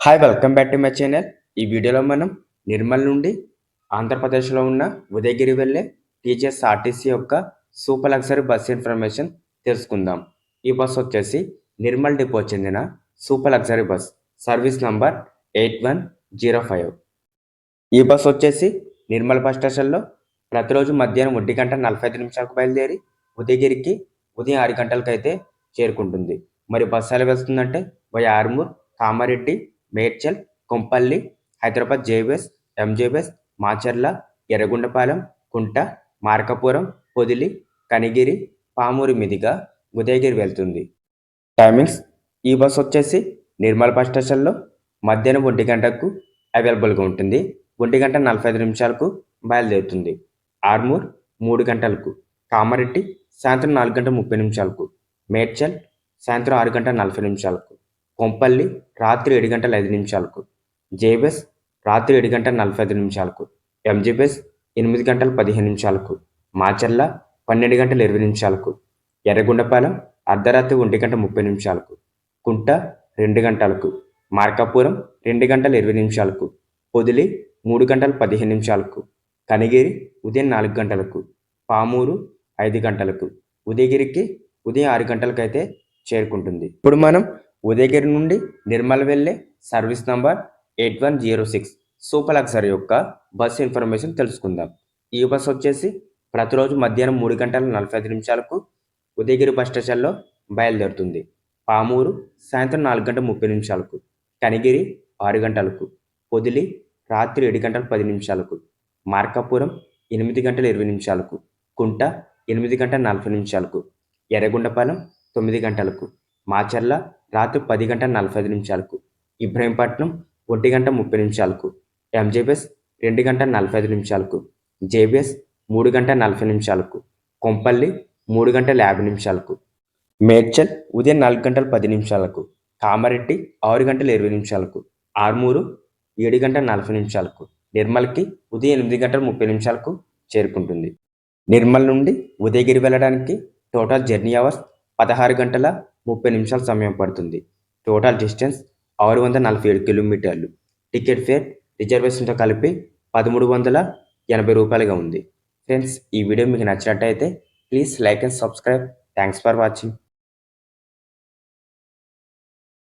Hi welcome back to my channel ఈ వీడియోలో మనం నిర్మల్ నుండి ఆంధ్రప్రదేశ్లో ఉన్న ఉదయగిరి వెళ్ళే టీజీఎస్ ఆర్టీసీ యొక్క సూపర్ లగ్జరీ బస్ ఇన్ఫర్మేషన్ తెలుసుకుందాం. ఈ బస్ వచ్చేసి నిర్మల్ డిపో చెందిన super luxury bus. Service number eight one zero five. ఈ బస్ వచ్చేసి నిర్మల్ బస్ స్టేషన్లో ప్రతిరోజు మధ్యాహ్నం ఒంటి గంట నలభై ఐదు నిమిషాలకు బయలుదేరి ఉదయగిరికి ఉదయం ఆరు గంటలకైతే చేరుకుంటుంది. మరి బస్సు ఎలా వెళ్తుందంటే via Armoor Kamareddy Medchal Kompally Hyderabad JBS MJBS Macherla Yerragondapalem Kunta Markapuram Podili Kanigiri Pamuru మీదుగా ఉదయగిరి వెళ్తుంది. టైమింగ్స్ ఈ బస్ వచ్చేసి నిర్మల్ బస్ స్టేషన్లో మధ్యాహ్నం ఒంటి గంటకు అవైలబుల్గా ఉంటుంది. ఒంటి గంట నలభై ఐదు నిమిషాలకు బయలుదేరుతుంది. ఆర్మూర్ మూడు గంటలకు. కామారెడ్డి సాయంత్రం నాలుగు గంటల ముప్పై నిమిషాలకు. మేడ్చల్ సాయంత్రం ఆరు గంటల నలభై నిమిషాలకు. కొంపల్లి రాత్రి ఏడు గంటల ఐదు నిమిషాలకు. జేబెస్ రాత్రి ఏడు గంటల నలభై ఐదు నిమిషాలకు. ఎంజీబెస్ ఎనిమిది గంటల పదిహేను నిమిషాలకు. మాచర్ల పన్నెండు గంటల ఇరవై నిమిషాలకు. ఎర్రగుండపాలెం అర్ధరాత్రి ఒంటి గంట ముప్పై నిమిషాలకు. కుంట రెండు గంటలకు. మార్కాపురం రెండు గంటల ఇరవై నిమిషాలకు. పొదిలి మూడు గంటల పదిహేను నిమిషాలకు. కనిగిరి ఉదయం నాలుగు గంటలకు. పామూరు ఐదు గంటలకు. ఉదయగిరికి ఉదయం ఆరు గంటలకైతే చేరుకుంటుంది. ఇప్పుడు మనం ఉదయగిరి నుండి నిర్మల్ వెళ్ళే service number eight one zero six. Super luxury యొక్క బస్ ఇన్ఫర్మేషన్ తెలుసుకుందాం. ఈ బస్ వచ్చేసి ప్రతిరోజు మధ్యాహ్నం మూడు గంటల నలభై ఐదు నిమిషాలకు ఉదయగిరి బస్ స్టేషన్లో బయలుదేరుతుంది. పామూరు సాయంత్రం నాలుగు గంటల ముప్పై నిమిషాలకు కనిగిరి ఆరు గంటలకు పొదిలి రాత్రి ఏడు గంటల పది నిమిషాలకు మార్కాపురం ఎనిమిది గంటల ఇరవై నిమిషాలకు కుంట ఎనిమిది గంటల నలభై నిమిషాలకు ఎర్రగుండపాలెం తొమ్మిది గంటలకు మాచర్ల రాత్రి పది గంటల నలభై ఐదు నిమిషాలకు ఇబ్రహీంపట్నం ఒంటి గంట ముప్పై నిమిషాలకు ఎంజేబీఎస్ రెండు గంట నలభై ఐదు నిమిషాలకు జేబీఎస్ మూడు గంట నలభై నిమిషాలకు కొంపల్లి మూడు గంటల యాభై నిమిషాలకు. మేడ్చల్ ఉదయం నాలుగు గంటల పది నిమిషాలకు కామారెడ్డి ఆరు గంటల ఇరవై నిమిషాలకు ఆర్మూరు ఏడు గంటల నలభై నిమిషాలకు నిర్మల్కి ఉదయం ఎనిమిది గంటల ముప్పై నిమిషాలకు చేరుకుంటుంది. నిర్మల్ నుండి ఉదయగిరి వెళ్ళడానికి టోటల్ జర్నీ అవర్స్ పదహారు గంటల ముప్పై నిమిషాల సమయం పడుతుంది. టోటల్ డిస్టెన్స్ ఆరు వందల నలభై ఏడు కిలోమీటర్లు. టికెట్ ఫేర్ రిజర్వేషన్తో కలిపి పదమూడు వందల ఎనభై రూపాయలుగా ఉంది. ఫ్రెండ్స్ ఈ వీడియో మీకు నచ్చినట్టయితే please like and subscribe thanks for watching